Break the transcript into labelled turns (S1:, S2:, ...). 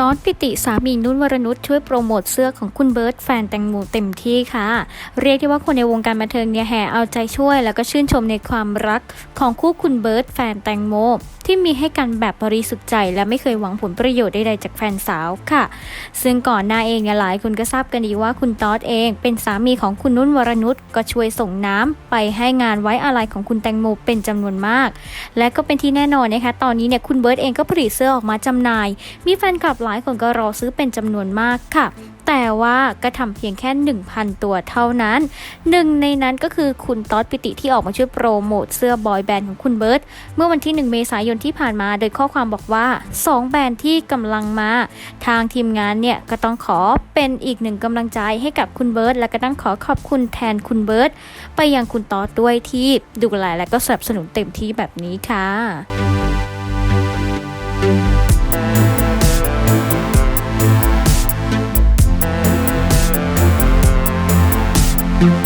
S1: ตอนปิติสามีนุ่นวรนุชช่วยโปรโมทเสื้อของคุณเบิร์ตแฟนแตงโมเต็มที่ค่ะ เรียกได้ว่าคนในวงการบันเทิงเนี่ยแห่เอาใจช่วย แล้วก็ชื่นชมในความรักของคู่คุณเบิร์ตแฟนแตงโมที่มีให้กันแบบบริสุทธิ์ใจ และไม่เคยหวังผลประโยชน์ใดๆจากแฟนสาวค่ะ ซึ่งก่อนหน้าเองเนี่ยหลายคนก็ทราบกันดีว่าคุณต๊อดเอง เป็นสามีของคุณนุ่นวรนุชก็ช่วยส่งน้ำไปให้งานไว้อาลัยของคุณแตงโมเป็นจำนวนมาก และก็เป็นที่แน่นอนนะคะตอนนี้เนี่ยคุณเบิร์ตเองก็ผลิตเสื้อออกมาจำหน่าย มีแฟนคลับหลายคนก็รอซื้อเป็นจำนวนมากค่ะ แต่ว่าก็ทำเพียงแค่ 1,000 ตัวเท่านั้น หนึ่งในนั้นก็คือคุณต๊อดปิติที่ออกมาช่วยโปรโมทเสื้อบอยแบนด์ของคุณเบิร์ตเมื่อวันที่ 1 เมษายนที่ผ่านมาโดยข้อความบอกว่า 2 แบรนด์ที่กำลังมา ทางทีมงานเนี่ยก็ต้องขอเป็นอีกหนึ่งกำลังใจให้กับคุณเบิร์ตและก็ต้องขอขอบคุณแทนคุณเบิร์ตไปยังคุณต๊อดด้วยที่ดูแลและก็สนับสนุนเต็มที่แบบนี้ค่ะ Thank you.